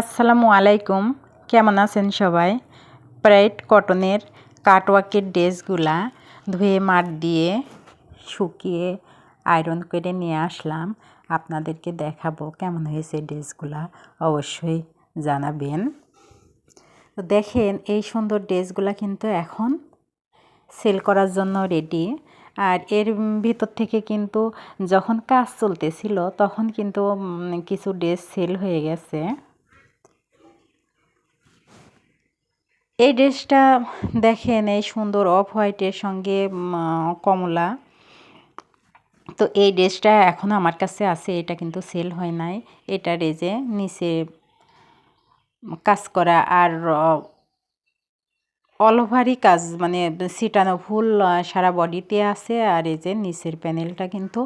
আসসালামু আলাইকুম। কেমন আছেন সবাই? ব্রাইট কটনের কাটওয়ার্কের ড্রেসগুলা ধুয়ে মার দিয়ে শুকিয়ে আয়রন করে নিয়ে আসলাম। আপনাদেরকে দেখাবো কেমন হয়েছে ড্রেসগুলা অবশ্যই জানাবেন। দেখেন, এই সুন্দর ড্রেসগুলা কিন্তু এখন সেল করার জন্য রেডি আর এর ভিতর থেকে কিন্তু যখন কাজ চলতেছিল, তখন কিন্তু কিছু ড্রেস সেল হয়ে গেছে। এই ড্রেসটা দেখেন, এই সুন্দর অফ হোয়াইটের সঙ্গে কমলা। তো এই ড্রেসটা এখন আমার কাছে আছে, এটা কিন্তু সেল হয় নাই। এটা রেজে নিচে কাজ করা আর অল ওভারই কাজ মানে সিটানো ফুল সারা বডিতে আছে। আর এই যে নিচের প্যানেলটা কিন্তু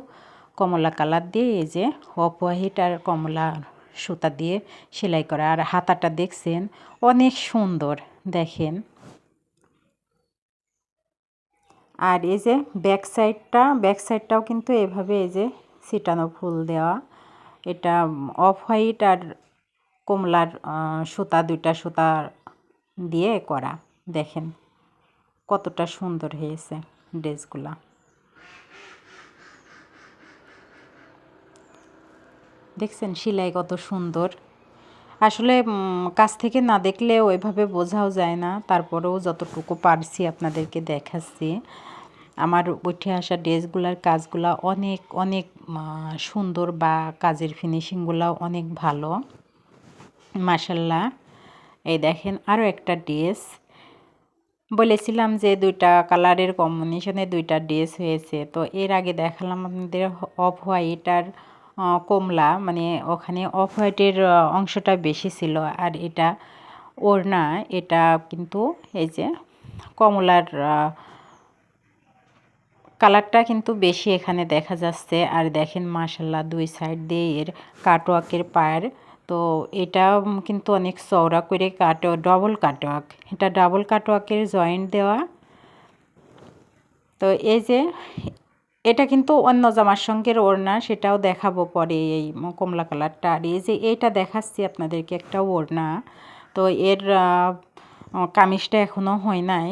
কমলা কালার দিয়ে, এই যে অফ হোয়াইট আর কমলা সুতা দিয়ে সেলাই করা। আর হাতাটা দেখছেন, অনেক সুন্দর। দেখেন। আর এই যে ব্যাক সাইডটা ব্যাক সাইডটাও কিন্তু এভাবে এই যে সিটানো ফুল দেওয়া। এটা অফ হোয়াইট আর কমলার সুতা, দুইটা সুতা দিয়ে করা। দেখেন কতটা সুন্দর হয়েছে ড্রেসগুলা। দেখছেন? সেলাই কত সুন্দর। আসলে কাছ থেকে না দেখলে ওইভাবে বোঝাও যায় না। তারপরেও যতটুকু পারছি আপনাদেরকে দেখাচ্ছি। আমার উঠে আসা ড্রেসগুলার কাজগুলা অনেক অনেক সুন্দর বা কাজের ফিনিশিংগুলো অনেক ভালো। মাসাল্লাহ এই দেখেন আরও একটা ড্রেস। বলেছিলাম যে দুইটা কালারের কম্বিনেশনে দুইটা ড্রেস হয়েছে। তো এর আগে দেখালাম আমাদের অফ হোয়াইট আর কমলা মানে ওখানে অফ হোয়াইটের অংশটা বেশি ছিল। আর এটা ওড়না, এটা কিন্তু এই যে কমলার কালারটা কিন্তু বেশি এখানে দেখা যাচ্ছে। আর দেখেন মাসাল্লাহ দুই সাইড দিয়ে এর কাটওয়ার্কের পায়ের। তো এটা কিন্তু অনেক চওড়া করে কাট ডবল কাটওয়ার্ক এটা ডাবল কাটওয়ার্কের জয়েন্ট দেওয়া। তো এই যে এটা কিন্তু অন্য জামার সঙ্গে ওড়না, সেটাও দেখাবো পরে এই কমলা কালারটা। আর এই যে এইটা দেখাচ্ছি আপনাদেরকে একটা ওড়না, তো এর কামিজটা এখনও হয় নাই।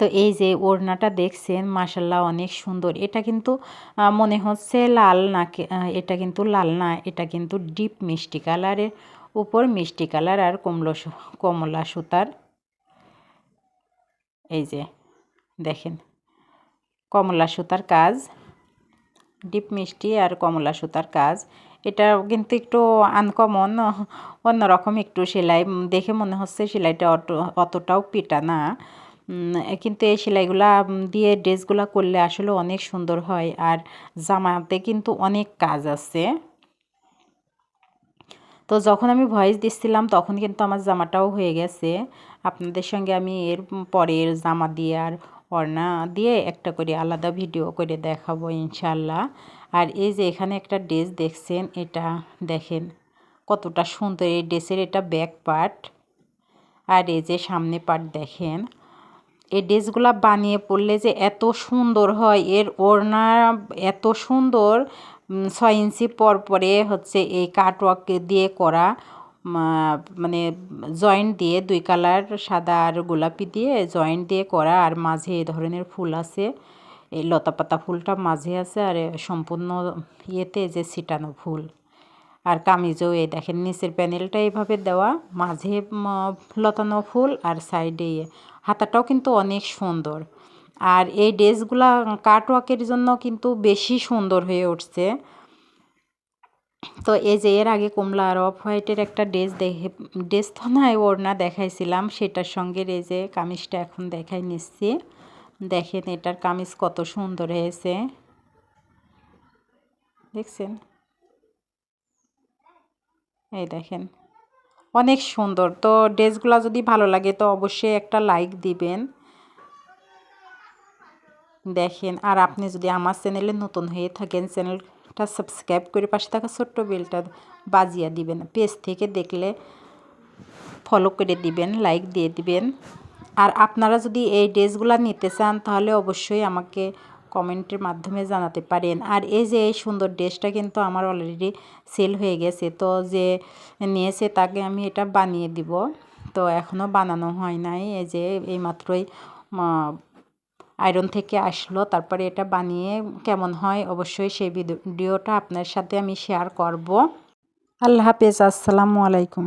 তো এই যে ওড়নাটা দেখছেন মাসাল্লাহ অনেক সুন্দর। এটা কিন্তু মনে হচ্ছে লাল না এটা কিন্তু লাল না, এটা কিন্তু ডিপ মিষ্টি কালারের উপর মিষ্টি কালার আর কমলো কমলা সুতার। এই যে, দেখেন। কমলা সুতার কাজ, ডিপ মিষ্টি আর কমলা সুতার কাজ। এটা কিন্তু একটু আনকমন অন্যরকম একটু সেলাই। দেখে মনে হচ্ছে সেলাইটা অত, অতটাও পিটা না। কিন্তু এই সেলাইগুলা দিয়ে ড্রেসগুলো করলে আসলে অনেক সুন্দর হয়। আর জামাতে কিন্তু অনেক কাজ আছে। তো যখন আমি ভয়েস দিচ্ছিলাম, তখন কিন্তু আমার জামাটাও হয়ে গেছে। আপনাদের সঙ্গে আমি এর পরের জামা দিয়ে আর ওড়না দিয়ে একটা করে আলাদা ভিডিও করে দেখাবো ইনশাল্লাহ। আর এই যে এখানে একটা ড্রেস দেখছেন, এটা দেখেন কতটা সুন্দর। এই ড্রেসের এটা ব্যাক পার্ট আর এই যে সামনে পার্ট দেখেন। এই ড্রেসগুলো বানিয়ে পড়লে যে এত সুন্দর হয়, এর ওড়না এত সুন্দর ছয় ইঞ্চি পর পরে হচ্ছে এই কাটওয়ার্ক দিয়ে করা। মানে জয়েন্ট দিয়ে দুই কালার, সাদা আর গোলাপি দিয়ে জয়েন্ট দিয়ে করা, আর মাঝে এ ধরনের ফুল আছে। এই লতা পাতা ফুলটা মাঝে আছে, আর সম্পূর্ণ ইয়েতে যে ছিটানো ফুল। আর কামিজও এই দেখেন, নিচের প্যানেলটা এইভাবে দেওয়া, মাঝে লতানো ফুল, আর সাইডে ইয়ে হাতাটাও কিন্তু অনেক সুন্দর। আর এই ড্রেসগুলা কাটওয়ার্কের জন্য কিন্তু বেশি সুন্দর হয়ে উঠছে। তো এই যে এর আগে কমলা আর অফ হোয়াইটের একটা ড্রেস দেখে, ড্রেস তো নয় ওড়না দেখাইছিলাম, সেটার সঙ্গে এই যে কামিজটা এখন দেখাই নিচ্ছি। দেখেন এটার কামিজ কত সুন্দর হয়েছে। দেখছেন? এই দেখেন, অনেক সুন্দর। তো ড্রেসগুলো যদি ভালো লাগে তো অবশ্যই একটা লাইক দিবেন। দেখেন, আর আপনি যদি আমার চ্যানেলে নতুন হয়ে থাকেন চ্যানেলটা সাবস্ক্রাইব করে পাশে থাকা ছোট্ট বেলটা বাজিয়া দিবেন। পেজ থেকে দেখলে ফলো করে দিবেন লাইক দিয়ে দিবেন। আর আপনারা যদি এই ড্রেসগুলো নিতে চান, তাহলে অবশ্যই আমাকে কমেন্টের মাধ্যমে জানাতে পারেন। আর এই যে এই সুন্দর ড্রেসটা কিন্তু আমার অলরেডি সেল হয়ে গেছে। তো যে নিয়েছে তাকে আমি এটা বানিয়ে দিব। তো এখনও বানানো হয় নাই। এই যে এইমাত্রই আয়রন থেকে আসলো। তারপরে এটা বানিয়ে কেমন হয় অবশ্যই সেই ভিডিওটা আপনার সাথে আমি শেয়ার করব। আল্লাহ হাফেজ, আসসালামু আলাইকুম।